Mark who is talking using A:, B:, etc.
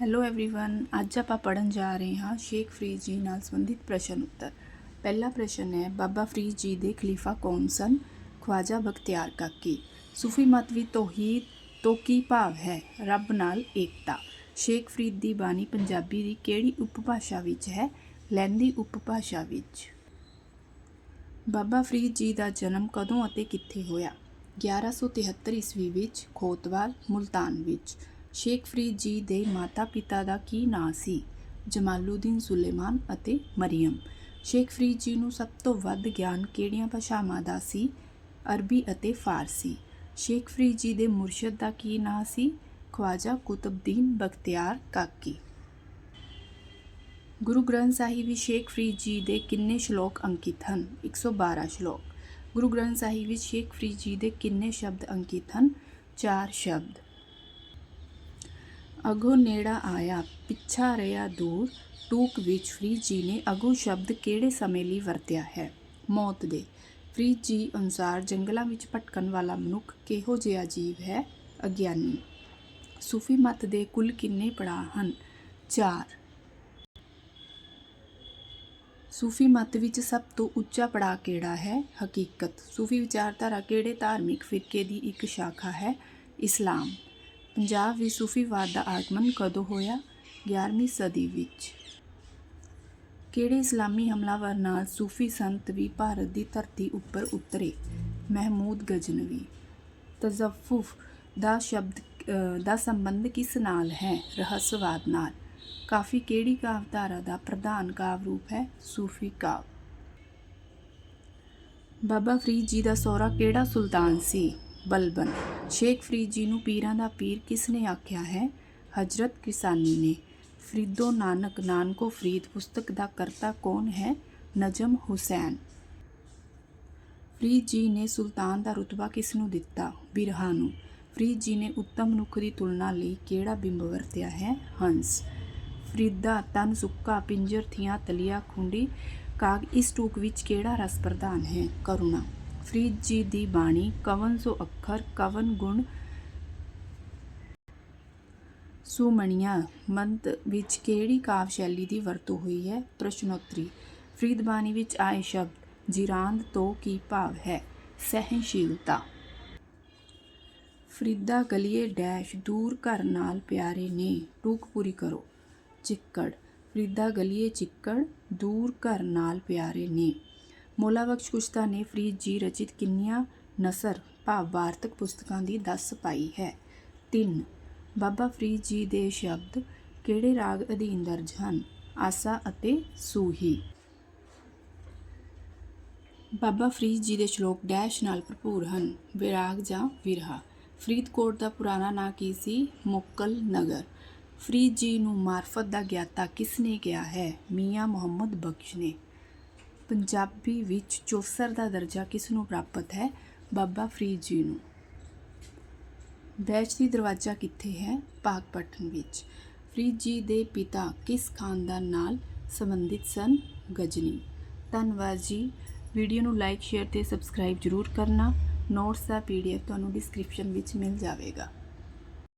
A: Hello everyone ਅੱਜ ਆਪਾਂ ਪੜਨ ਜਾ ਰਹੇ ਹਾਂ ਸ਼ੇਖ ਫਰੀਦ ਜੀ ਨਾਲ ਸੰਬੰਧਿਤ ਪ੍ਰਸ਼ਨ ਉੱਤਰ ਪਹਿਲਾ ਪ੍ਰਸ਼ਨ ਹੈ ਬਾਬਾ ਫਰੀਦ ਜੀ ਦੇ ਖਲੀਫਾ ਕੌਣ ਸਨ ਖਵਾਜਾ ਬਖਤਿਆਰ ਕਾਕੀ ਸੂਫੀ ਮਤ ਵੀ ਤੌਹੀਦ ਤੋਂ ਕੀ ਭਾਵ ਹੈ ਰੱਬ ਨਾਲ ਏਕਤਾ ਸ਼ੇਖ ਫਰੀਦ ਦੀ ਬਾਣੀ ਪੰਜਾਬੀ ਦੀ ਕਿਹੜੀ ਉਪਭਾਸ਼ਾ ਵਿੱਚ ਹੈ ਲਹਿੰਦੀ ਉਪਭਾਸ਼ਾ ਵਿੱਚ ਬਾਬਾ ਫਰੀਦ ਜੀ ਦਾ ਜਨਮ ਕਦੋਂ ਅਤੇ ਕਿੱਥੇ ਹੋਇਆ 1173 ਈਸਵੀ ਵਿੱਚ ਖੋਤਵਾਲ ਮੁਲਤਾਨ ਵਿੱਚ ਸ਼ੇਖ ਫਰੀਦ ਜੀ ਦੇ ਮਾਤਾ-ਪਿਤਾ ਦਾ ਕੀ ਨਾਂ ਸੀ? ਜਮਾਲੂਦੀਨ ਸੁਲੇਮਾਨ ਅਤੇ ਮਰੀਮ ਸ਼ੇਖ ਫਰੀਦ ਜੀ ਨੂੰ ਸਭ ਤੋਂ ਵੱਧ ਗਿਆਨ ਕਿਹੜੀਆਂ ਭਾਸ਼ਾਵਾਂ ਦਾ ਸੀ? ਅਰਬੀ ਅਤੇ ਫਾਰਸੀ। ਸ਼ੇਖ ਫਰੀਦ ਜੀ ਦੇ ਮੁਰਸ਼ਿਦ ਦਾ ਕੀ ਨਾਂ ਸੀ? ਖਵਾਜਾ ਕੁਤਬਦੀਨ ਬਖਤਿਆਰ ਕਾਕੀ। ਗੁਰੂ ਗ੍ਰੰਥ ਸਾਹਿਬ ਵਿੱਚ ਸ਼ੇਖ ਫਰੀਦ ਜੀ ਦੇ ਕਿੰਨੇ ਸ਼ਲੋਕ ਅੰਕਿਤ ਹਨ? 112 ਸ਼ਲੋਕ। ਗੁਰੂ ਗ੍ਰੰਥ ਸਾਹਿਬ ਵਿੱਚ ਸ਼ੇਖ ਫਰੀਦ ਜੀ ਦੇ ਕਿੰਨੇ ਸ਼ਬਦ ਅੰਕਿਤ ਹਨ? 4 ਸ਼ਬਦ। ਅਗੋ ਨੇੜਾ ਆਇਆ, ਪਿੱਛਾ ਰਿਹਾ ਦੂਰ, ਟੂਕ ਵਿੱਚ ਫਰੀਦ ਜੀ ਨੇ ਅਗੋ ਸ਼ਬਦ ਕਿਹੜੇ ਸਮੇਂ ਲਈ ਵਰਤਿਆ ਹੈ? ਮੌਤ ਦੇ। ਫਰੀਦ ਜੀ ਅਨੁਸਾਰ ਜੰਗਲਾਂ ਵਿੱਚ ਭਟਕਣ ਵਾਲਾ ਮਨੁੱਖ ਕਿਹੋ ਜਿਹਾ ਜੀਵ ਹੈ? ਅਗਿਆਨੀ। ਸੂਫੀ ਮਤ ਦੇ ਕੁੱਲ ਕਿੰਨੇ ਪੜਾਅ ਹਨ? 4 ਸੂਫੀ ਮਤ ਵਿੱਚ ਸਭ ਤੋਂ ਉੱਚਾ ਪੜਾਅ ਕਿਹੜਾ ਹੈ? ਹਕੀਕਤ। ਸੂਫੀ ਵਿਚਾਰਧਾਰਾ ਕਿਹੜੇ ਧਾਰਮਿਕ ਫਿਰਕੇ ਦੀ ਇੱਕ ਸ਼ਾਖਾ ਹੈ? ਇਸਲਾਮ। ਪੰਜਾਬ ਵਿੱਚ ਸੂਫੀਵਾਦ ਦਾ ਆਗਮਨ ਕਦੋਂ ਹੋਇਆ? 11ਵੀਂ ਸਦੀ ਵਿੱਚ। ਕਿਹੜੇ ਇਸਲਾਮੀ ਹਮਲਾਵਰ ਨਾਲ ਸੂਫੀ ਸੰਤ ਵੀ ਭਾਰਤ ਦੀ ਧਰਤੀ ਉੱਪਰ ਉਤਰੇ? ਮਹਿਮੂਦ ਗਜਨਵੀ। ਤਜ਼ਫੁਫ ਦਾ ਸ਼ਬਦ ਦਾ ਸੰਬੰਧ ਕਿਸ ਨਾਲ ਹੈ? ਰਹੱਸਵਾਦ ਨਾਲ। ਕਾਫੀ ਕਿਹੜੀ ਕਾਵਧਾਰਾ ਦਾ ਪ੍ਰਧਾਨ ਕਾਵ ਰੂਪ ਹੈ? ਸੂਫੀ ਕਾਵ। ਬਾਬਾ ਫਰੀਦ ਜੀ ਦਾ ਸਹੁਰਾ ਕਿਹੜਾ ਸੁਲਤਾਨ ਸੀ? ਬਲਬਨ। ਸ਼ੇਖ ਫਰੀਦ ਜੀ ਨੂੰ ਪੀਰਾਂ ਦਾ ਪੀਰ ਕਿਸ ਨੇ ਆਖਿਆ ਹੈ? ਹਜ਼ਰਤ ਕਿਸਾਨੀ ਨੇ। ਫਰੀਦੋ ਨਾਨਕ ਨਾਨਕੋ ਫਰੀਦ ਪੁਸਤਕ ਦਾ ਕਰਤਾ ਕੌਣ ਹੈ? ਨਜਮ ਹੁਸੈਨ। ਫਰੀਦ ਜੀ ਨੇ ਸੁਲਤਾਨ ਦਾ ਰੁਤਬਾ ਕਿਸ ਨੂੰ ਦਿੱਤਾ? ਬਿਰਹਾ ਨੂੰ। ਫਰੀਦ ਜੀ ਨੇ ਉੱਤਮ ਮਨੁੱਖ ਦੀ ਤੁਲਨਾ ਲਈ ਕਿਹੜਾ ਬਿੰਬ ਵਰਤਿਆ ਹੈ? ਹੰਸ। ਫਰੀਦਾ ਤਨ ਸੁੱਕਾ ਪਿੰਜਰ ਥੀਆਂ ਤਲੀਆ ਖੁੰਡੀ ਕਾਗ ਇਸ ਟੂਕ ਵਿੱਚ ਕਿਹੜਾ ਰਸ ਪ੍ਰਧਾਨ ਹੈ? ਕਰੁਣਾ। ਫਰੀਦ ਜੀ ਦੀ ਬਾਣੀ, ਕਵਨ ਸੋ ਅੱਖਰ, ਕਵਨ ਗੁਣ ਸੁਮਣੀਆਂ, ਮੰਤ ਵਿੱਚ ਕਿਹੜੀ ਕਾਵ ਸ਼ੈਲੀ ਦੀ ਵਰਤੋਂ ਹੋਈ ਹੈ? ਪ੍ਰਸ਼ਨੋਤਰੀ, ਫਰੀਦ ਬਾਣੀ ਵਿੱਚ ਆਏ ਸ਼ਬਦ, ਜਿਰਾਂਦ ਤੋਂ ਕੀ ਭਾਵ ਹੈ? ਸਹਿਨਸ਼ੀਲਤਾ ਫਰੀਦਾ ਗਲੀਏ ਡੈਸ਼ ਦੂਰ ਘਰ ਨਾਲ ਪਿਆਰੇ ਨੇ ਟੂਕ ਪੂਰੀ ਕਰੋ। ਚਿੱਕੜ, ਫਰੀਦਾ ਗਲੀਏ ਚਿੱਕੜ ਦੂਰ ਘਰ ਨਾਲ ਪਿਆਰੇ ਨੇ। ਮੋਲਾਬਖਸ਼ ਕੁਸ਼ਤਾ ਨੇ ਫਰੀਦ ਜੀ ਰਚਿਤ ਕਿੰਨੀਆਂ ਨਸਰ ਭਾਵ ਵਾਰਤਕ ਪੁਸਤਕਾਂ ਦੀ ਦੱਸ ਪਾਈ ਹੈ। 3 ਬਾਬਾ ਫਰੀਦ ਜੀ ਦੇ ਸ਼ਬਦ ਕਿਹੜੇ ਰਾਗ ਅਧੀਨ ਦਰਜ ਹਨ? ਆਸਾ ਅਤੇ ਸੂਹੀ। ਬਾਬਾ ਫਰੀਦ ਜੀ ਦੇ ਸ਼ਲੋਕ ਡੈਸ਼ ਨਾਲ ਭਰਪੂਰ ਹਨ। ਵਿਰਾਗ ਜਾਂ ਵਿਰਹਾ। ਫਰੀਦਕੋਟ ਦਾ ਪੁਰਾਣਾ ਨਾਂ ਕੀ ਸੀ? ਮੁਕਲ ਨਗਰ। ਫਰੀਦ ਜੀ ਨੂੰ ਮਾਰਫਤ ਦਾ ਗਿਆਤਾ ਕਿਸ ਨੇ ਕਿਹਾ ਹੈ? ਮੀਆਂ ਮੁਹੰਮਦ ਬਖਸ਼ ਨੇ। ਪੰਜਾਬੀ ਵਿੱਚ ਚੌਸਰ ਦਾ ਦਰਜਾ ਕਿਸ ਨੂੰ ਪ੍ਰਾਪਤ ਹੈ? ਬਾਬਾ ਫਰੀਦ ਜੀ ਨੂੰ। ਬੈਚ ਦੀ ਦਰਵਾਜ਼ਾ ਕਿੱਥੇ ਹੈ? ਪਾਕਪਟਨ ਵਿੱਚ। ਫਰੀਦ ਜੀ ਦੇ ਪਿਤਾ ਕਿਸ ਖਾਨਦਾਨ ਨਾਲ ਸੰਬੰਧਿਤ ਸਨ? ਗਜਨੀ। ਧੰਨਵਾਦ ਜੀ। ਵੀਡੀਓ ਨੂੰ ਲਾਈਕ, ਸ਼ੇਅਰ ਤੇ ਸਬਸਕ੍ਰਾਈਬ ਜ਼ਰੂਰ ਕਰਨਾ। ਨੋਟਸ ਦਾ ਪੀਡੀਐਫ ਤੁਹਾਨੂੰ ਡਿਸਕ੍ਰਿਪਸ਼ਨ ਵਿੱਚ ਮਿਲ ਜਾਵੇਗਾ।